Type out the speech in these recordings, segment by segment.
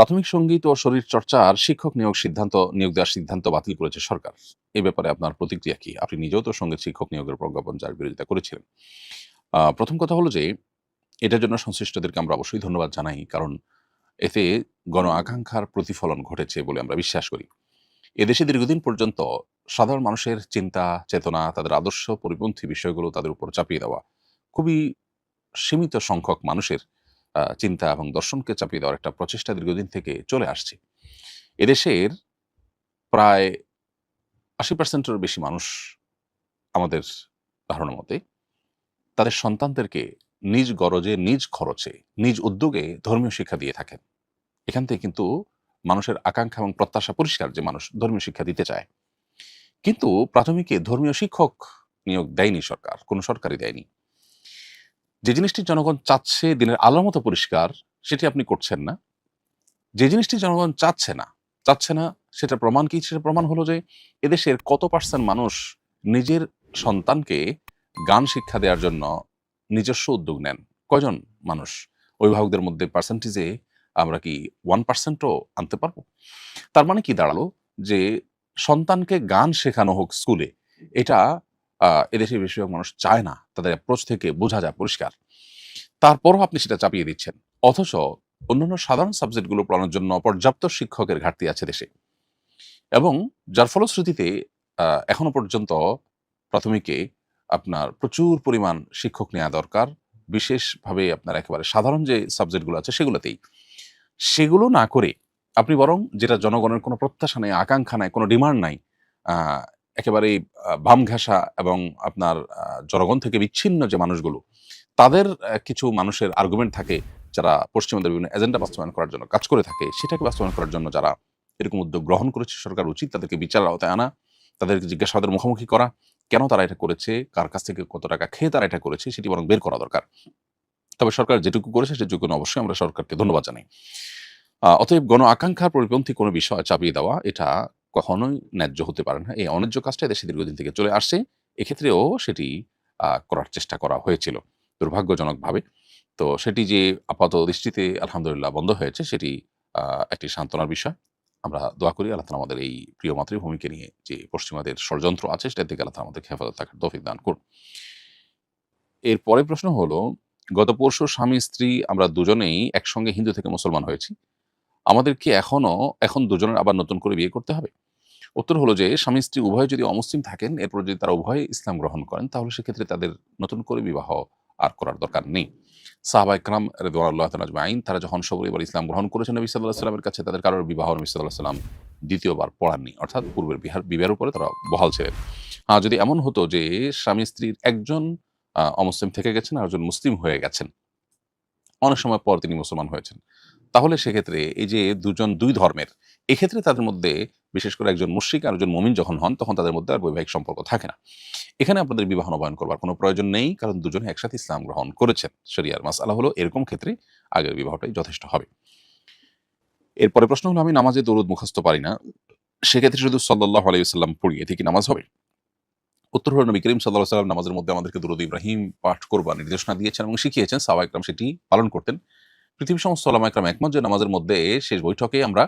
প্রাথমিক সংগীত ও শরীর আর শিক্ষক নিয়োগ সিদ্ধান্ত, নিয়োগ দেওয়ার সিদ্ধান্ত বাতিল করেছে সরকার। এ ব্যাপারে আপনার প্রতিক্রিয়া কি? আপনি নিজেও তো সংগীত শিক্ষক নিয়োগের প্রজ্ঞাপন যার বিরোধিতা করেছিলেন। প্রথম কথা হলো যে, এটার জন্য সংশ্লিষ্টদেরকে আমরা অবশ্যই ধন্যবাদ জানাই, কারণ এতে গণ আকাঙ্ক্ষার প্রতিফলন ঘটেছে বলে আমরা বিশ্বাস করি। এদেশে দীর্ঘদিন পর্যন্ত সাধারণ মানুষের চিন্তা, চেতনা, তাদের আদর্শ পরিপন্থী বিষয়গুলো তাদের উপর চাপিয়ে দেওয়া খুবই সীমিত সংখ্যক মানুষের চিন্তা এবং দর্শনকে চাপিয়ে দেওয়ার একটা প্রচেষ্টা দীর্ঘদিন থেকে চলে আসছে। এদেশের প্রায় আশি পার্সেন্টের বেশি মানুষ আমাদের ধারণা মতে তাদের সন্তানদেরকে নিজ গরজে, নিজ খরচে, নিজ উদ্যোগে ধর্মীয় শিক্ষা দিয়ে থাকেন। এখান থেকে কিন্তু মানুষের আকাঙ্ক্ষা এবং প্রত্যাশা পরিষ্কার যে মানুষ ধর্মীয় শিক্ষা দিতে চায়। কিন্তু প্রাথমিকে ধর্মীয় শিক্ষক নিয়োগ দেয়নি সরকার, কোনো সরকারই দেয়নি। যে জিনিসটি জনগণ চাচ্ছে দিনের আলোর মতো পরিষ্কার, সেটি আপনি করছেন না। যে জিনিসটি জনগণ চাচ্ছে না চাচ্ছে না সেটা প্রমাণ কি? সেটা প্রমাণ হলো যে এদেশের কত পার্সেন্ট মানুষ নিজের সন্তানকে গান শিক্ষা দেওয়ার জন্য নিজস্ব উদ্যোগ নেন? কয়জন মানুষ? অভিভাবকদের মধ্যে পার্সেন্টেজে আমরা কি ওয়ান পার্সেন্টও আনতে পারব? তার মানে কি দাঁড়াল? যে সন্তানকে গান শেখানো হোক স্কুলে, এটা এদেশের বেশিরভাগ মানুষ চায় না, তাদের অ্যাপ্রোচ থেকে বোঝা যায় পরিষ্কার। তারপরও আপনি সেটা চাপিয়ে দিচ্ছেন। অথচ অন্যান্য সাধারণ সাবজেক্টগুলো পড়ানোর জন্য পর্যাপ্ত শিক্ষকের ঘাটতি আছে দেশে। এবং যার ফলশ্রুতিতে এখনও পর্যন্ত প্রাথমিকে আপনার প্রচুর পরিমাণ শিক্ষক নেওয়া দরকার। বিশেষভাবে আপনার একেবারে সাধারণ যে সাবজেক্টগুলো আছে সেগুলোতেই। সেগুলো না করে আপনি বরং যেটা জনগণের কোনো প্রত্যাশা নেই, আকাঙ্ক্ষা নাই, কোনো ডিমান্ড নাই আহ, একেবারে বাম ঘেঁষা এবং আপনার জনগণ থেকে বিচ্ছিন্ন যে মানুষগুলো তাদের কিছু মানুষের আর্গুমেন্ট থাকে যারা পশ্চিমবঙ্গের বিভিন্ন এজেন্ডা বাস্তবায়ন করার জন্য কাজ করে থাকে। সেটাকে বাস্তবায়ন করার জন্য যারা এরকম উদ্যোগ গ্রহণ করেছে সরকার উচিত তাদেরকে বিচার আওতায় আনা তাদেরকে জিজ্ঞাসাবাদের মুখোমুখি করা কেন তারা এটা করেছে কার কাছ থেকে কত টাকা খেয়ে তারা এটা করেছে সেটি বরং বের করা দরকার। তবে সরকার যেটুকু করেছে সেটুকু অবশ্যই আমরা সরকারকে ধন্যবাদ জানাই। অতএব গণ আকাঙ্ক্ষার পরিপন্থী কোনো বিষয় চাপিয়ে দেওয়া এটা কখনোই ন্যায্য হতে পারে না। এই অন্যায্য কাজটা দেশে দীর্ঘদিন থেকে চলে আসছে। এক্ষেত্রেও সেটি করার চেষ্টা করা হয়েছিল দুর্ভাগ্যজনকভাবে। তো সেটি যে আপাত দৃষ্টিতে আলহামদুলিল্লাহ বন্ধ হয়েছে, সেটি একটি সান্ত্বনার বিষয়। আমরা দোয়া করি আল্লাহ আমাদের এই প্রিয় মাতৃভূমিকে নিয়ে যে পশ্চিমাদের ষড়যন্ত্র আছে সেটা থেকে আল্লাহ তালা আমাদেরকে হেফাজত থাকার তৌফিক দান করুন। এর পরে প্রশ্ন হলো, গত পরশু স্বামী, স্ত্রী আমরা দুজনেই একসঙ্গে হিন্দু থেকে মুসলমান হয়েছি। আমাদের কি এখনও, এখন দুজনের আবার নতুন করে বিয়ে করতে হবে। উত্তর হলো যে, স্বামী স্ত্রী উভয় যদি অমুসলিম থাকেন, এরপর যদি তারা উভয় ইসলাম গ্রহণ করেন, তাহলে সেক্ষেত্রে তাদের নতুন করে বিবাহ আর করার দরকার নেই। সাহাবা ইকরাম রেদওয়ানুল্লাহ আইন তারা যখন সবরিবার ইসলাম গ্রহণ করেছেন নবী সাল্লাহ সাল্লামের কাছে, তাদের কারোর বিবাহ নবী সাল্লাহ সাল্লাম দ্বিতীয়বার পড়াননি অর্থাৎ পূর্বের বিহার, বিবাহের উপরে তারা বহাল ছিলেন। হ্যাঁ যদি এমন হতো যে, স্বামী স্ত্রীর একজন অমুসলিম থেকে গেছেন আর একজন মুসলিম হয়ে গেছেন, অনেক সময় পর তিনি মুসলমান হয়েছেন। তাহলে সেক্ষেত্রে এই যে দুজন দুই ধর্মের, এক্ষেত্রে তাদের মধ্যে বিশেষ করে একজন মুশ্রিক আর একজন মমিন যখন হন, তখন তাদের মধ্যে আর বৈবাহিক সম্পর্ক থাকে না। এখানে আপনাদের বিবাহ নবায়ন করবার কোনো প্রয়োজন নেই, কারণ দুজনে একসাথে ইসলাম গ্রহণ করেছেন। শরিয়ার মাসালা হলো এরকম ক্ষেত্রে আগের বিবাহটাই যথেষ্ট হবে। এরপরে প্রশ্ন হলো, আমি নামাজে দরুদ মুখস্থ পারি না, সেক্ষেত্রে শুধু সাল্লাহ আলাইসাল্লাম পড়ি এতে কি নামাজ হবে? উত্তর হল, নবী করিম সাল্লাহ সাল্লাম নামাজের মধ্যে আমাদেরকে দরুদ ইব্রাহিম পাঠ করবার নির্দেশনা দিয়েছেন এবং শিখিয়েছেন সাহবা ইকরাম সেটি পালন করতেন। পৃথিবীর সমস্ত সালামা ইকরাম একমত যে নামাজের মধ্যে শেষ বৈঠকে আমরা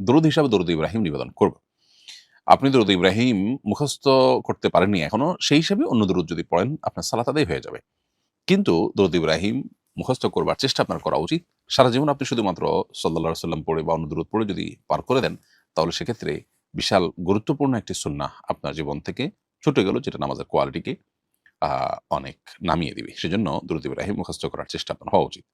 দরুদ হিসাবে দরুদ ইব্রাহিম নিবেদন করব। আপনি দরুদ ইব্রাহিম মুখস্থ করতে পারেননি এখনও, সেই হিসাবে অন্য দরুদ যদি পড়েন, আপনার সালাত আদায় হয়ে যাবে। কিন্তু দরুদ ইব্রাহিম মুখস্থ করবার চেষ্টা আপনার করা উচিত। সারা জীবন আপনি শুধুমাত্র সাল্লাহ সাল্লাম পড়ে বা অন্য দরুদ পড়ে যদি পার করে দেন, তাহলে সেক্ষেত্রে বিশাল গুরুত্বপূর্ণ একটি সুন্নাহ আপনার জীবন থেকে ছুটে গেল, যেটা নামাজের কোয়ালিটিকে অনেক নামিয়ে দিবে। সেজন্য দরুদ ইব্রাহিম মুখস্থ করার চেষ্টা আপনার হওয়া উচিত।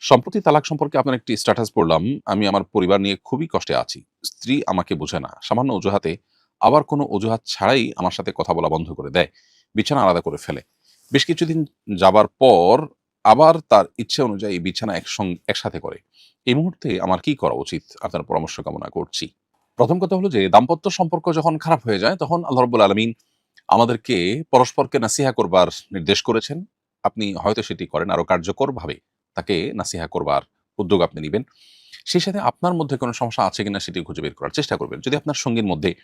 সম্প্রতি তালাক সম্পর্কে আপনার একটি স্ট্যাটাস পড়লাম, আমি আমার পরিবার নিয়ে খুবই কষ্টে আছি। স্ত্রী আমাকে বোঝে না, সামান্য অজুহাতে আবার কোনো অজুহাত ছাড়াই আমার সাথে কথা বলা বন্ধ করে দেয়, বিছানা আলাদা করে ফেলে। বেশ কিছুদিন যাবার পর আবার তার ইচ্ছে অনুযায়ী বিছানা একসঙ্গে একসাথে করে। এই মুহূর্তে আমার কি করা উচিত? আপনার পরামর্শ কামনা করছি। প্রথম কথা হলো যে, দাম্পত্য সম্পর্ক যখন খারাপ হয়ে যায়, তখন আল্লাহ আলমিন আমাদেরকে পরস্পরকে নাসিহা করবার নির্দেশ করেছেন। আপনি হয়তো সেটি করেন আরও কার্যকরভাবে। তাকে নাসিহা করবার উদ্যোগ আপনি নেবেন। সেই সাথে আপনার মধ্যে কোনো সমস্যা আছে কিনা সেটি খুঁজে বের করার চেষ্টা করবেন। যদি আপনার সঙ্গীর মধ্যে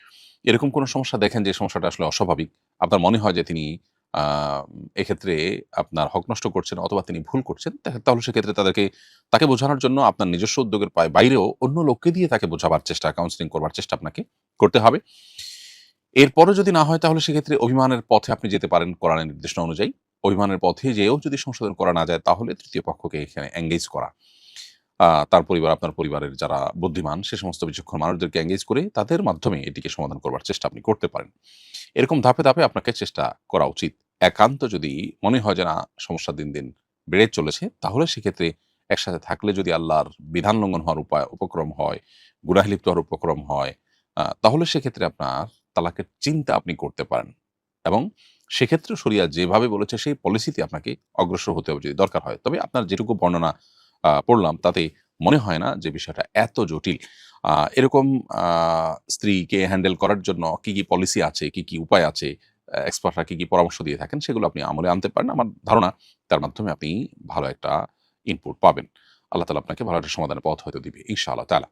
এরকম কোনো সমস্যা দেখেন যে সমস্যাটা আসলে অস্বাভাবিক, আপনার মনে হয় যে তিনি এক্ষেত্রে আপনার হক নষ্ট করছেন অথবা তিনি ভুল করছেন তাহলে সেক্ষেত্রে তাদেরকে, তাকে বোঝানোর জন্য আপনার নিজস্ব উদ্যোগের পায়- বাইরেও অন্য লোককে দিয়ে তাকে বোঝাবার চেষ্টা কাউন্সিলিং করবার চেষ্টা আপনাকে করতে হবে। এরপরও যদি না হয় তাহলে সেক্ষেত্রে অভিমানের পথে আপনি যেতে পারেন কোরআনের নির্দেশনা অনুযায়ী। অভিমানের পথে যেও যদি সংশোধন করা না যায়, তাহলে তৃতীয় পক্ষকে এখানে এঙ্গেজ করা। তার পরিবার, আপনার পরিবারের যারা বুদ্ধিমান, সে সমস্ত বিচক্ষণ মানুষদেরকে এঙ্গেজ করে তাদের মাধ্যমে এটিকে সমাধান করবার চেষ্টা আপনি করতে পারেন। এরকম ধাপে ধাপে আপনাকে চেষ্টা করা উচিত। একান্ত যদি মনে হয় যে, না সমস্যা দিন দিন বেড়ে চলেছে, তাহলে সেক্ষেত্রে একসাথে থাকলে যদি আল্লাহর বিধান লঙ্ঘন হওয়ার উপায়, উপক্রম হয় গুনাহে লিপ্ত হওয়ার উপক্রম হয় তাহলে সেক্ষেত্রে আপনার তালাকের চিন্তা আপনি করতে পারেন। এবং সেক্ষেত্রে শরিয়া যেভাবে বলেছে, সেই পলিসিতে আপনাকে অগ্রসর হতে হবে যদি দরকার হয়। তবে আপনার যেটুকু বর্ণনা পড়লাম, তাতে মনে হয় না যে বিষয়টা এত জটিল। এরকম স্ত্রীকে হ্যান্ডেল করার জন্য কি কি পলিসি আছে, কি কি উপায় আছে এক্সপার্টরা কি কি পরামর্শ দিয়ে থাকেন, সেগুলো আপনি আমলে আনতে পারেন। আমার ধারণা, তার মাধ্যমে আপনি ভালো একটা ইনপুট পাবেন। আল্লাহ তালা আপনাকে ভালো একটা সমাধানের পথ হয়তো দিবে, ইনশাআল্লাহ তালা